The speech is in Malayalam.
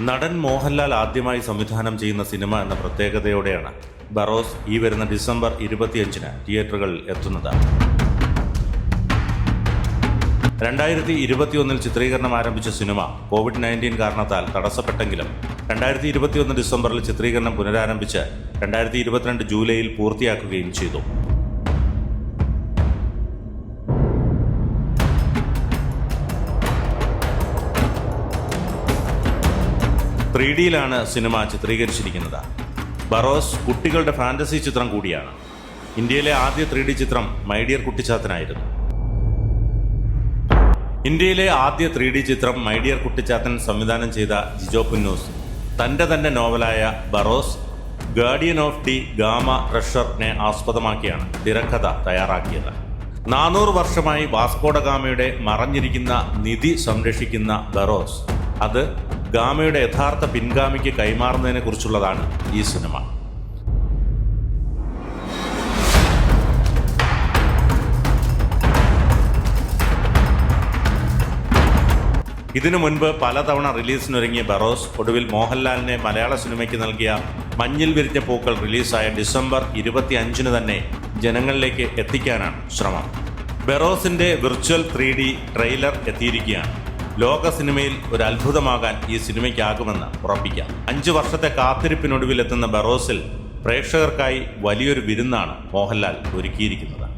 നടൻ മോഹൻലാൽ ആദ്യമായി സംവിധാനം ചെയ്യുന്ന സിനിമ എന്ന പ്രത്യേകതയോടെയാണ് ബറോസ് ഈ വരുന്ന ഡിസംബർ ഇരുപത്തിയഞ്ചിന് തിയേറ്ററുകളിൽ എത്തുന്നത്. രണ്ടായിരത്തി ഇരുപത്തിയൊന്നിൽ ചിത്രീകരണം ആരംഭിച്ച സിനിമ കോവിഡ് നയന്റീൻ കാരണത്താൽ തടസ്സപ്പെട്ടെങ്കിലും രണ്ടായിരത്തി ഇരുപത്തിയൊന്ന് ഡിസംബറിൽ ചിത്രീകരണം പുനരാരംഭിച്ച് രണ്ടായിരത്തി ഇരുപത്തിരണ്ട് ജൂലൈയിൽ പൂർത്തിയാക്കുകയും ചെയ്തു. ത്രീ ഡിയിലാണ് സിനിമ ചിത്രീകരിച്ചിരിക്കുന്നത്. ബറോസ് കുട്ടികളുടെ ഫാന്റസി ചിത്രം കൂടിയാണ്. ഇന്ത്യയിലെ ആദ്യ ത്രീ ഡി ചിത്രം മൈഡിയർ കുട്ടിച്ചാത്തനായിരുന്നു. ഇന്ത്യയിലെ ആദ്യ ത്രീ ഡി ചിത്രം മൈഡിയർ കുട്ടിച്ചാത്തൻ സംവിധാനം ചെയ്ത ജിജോ പുന്നൂസ് തന്റെ തന്നെ നോവലായ Barroz guardian of the Gama ട്രഷറിനെ ആസ്പദമാക്കിയാണ് തിരക്കഥ തയ്യാറാക്കിയത്. നാനൂറ് വർഷമായി വാസ്കോഡ ഗാമയുടെ മറഞ്ഞിരിക്കുന്ന നിധി സംരക്ഷിക്കുന്ന ബറോസ് അത് ഗാമയുടെ യഥാർത്ഥ പിൻഗാമിക്ക് കൈമാറുന്നതിനെ കുറിച്ചുള്ളതാണ് ഈ സിനിമ. ഇതിനു മുൻപ് പലതവണ റിലീസിനൊരുങ്ങിയ ബറോസ് ഒടുവിൽ മോഹൻലാലിനെ മലയാള സിനിമയ്ക്ക് നൽകിയ മഞ്ഞിൽ വിരിഞ്ഞ പൂക്കൾ റിലീസായ ഡിസംബർ ഇരുപത്തി അഞ്ചിന് തന്നെ ജനങ്ങളിലേക്ക് എത്തിക്കാനാണ് ശ്രമം. ബെറോസിന്റെ വിർച്വൽ ത്രീ ഡി ട്രെയിലർ എത്തിയിരിക്കുകയാണ്. ലോക സിനിമയിൽ ഒരു അത്ഭുതമാകാൻ ഈ സിനിമയ്ക്കാകുമെന്ന് ഉറപ്പിക്കാം. അഞ്ചു വർഷത്തെ കാത്തിരിപ്പിനൊടുവിൽ എത്തുന്ന ബറോസിൽ പ്രേക്ഷകർക്കായി വലിയൊരു വിരുന്നാണ് മോഹൻലാൽ ഒരുക്കിയിരിക്കുന്നത്.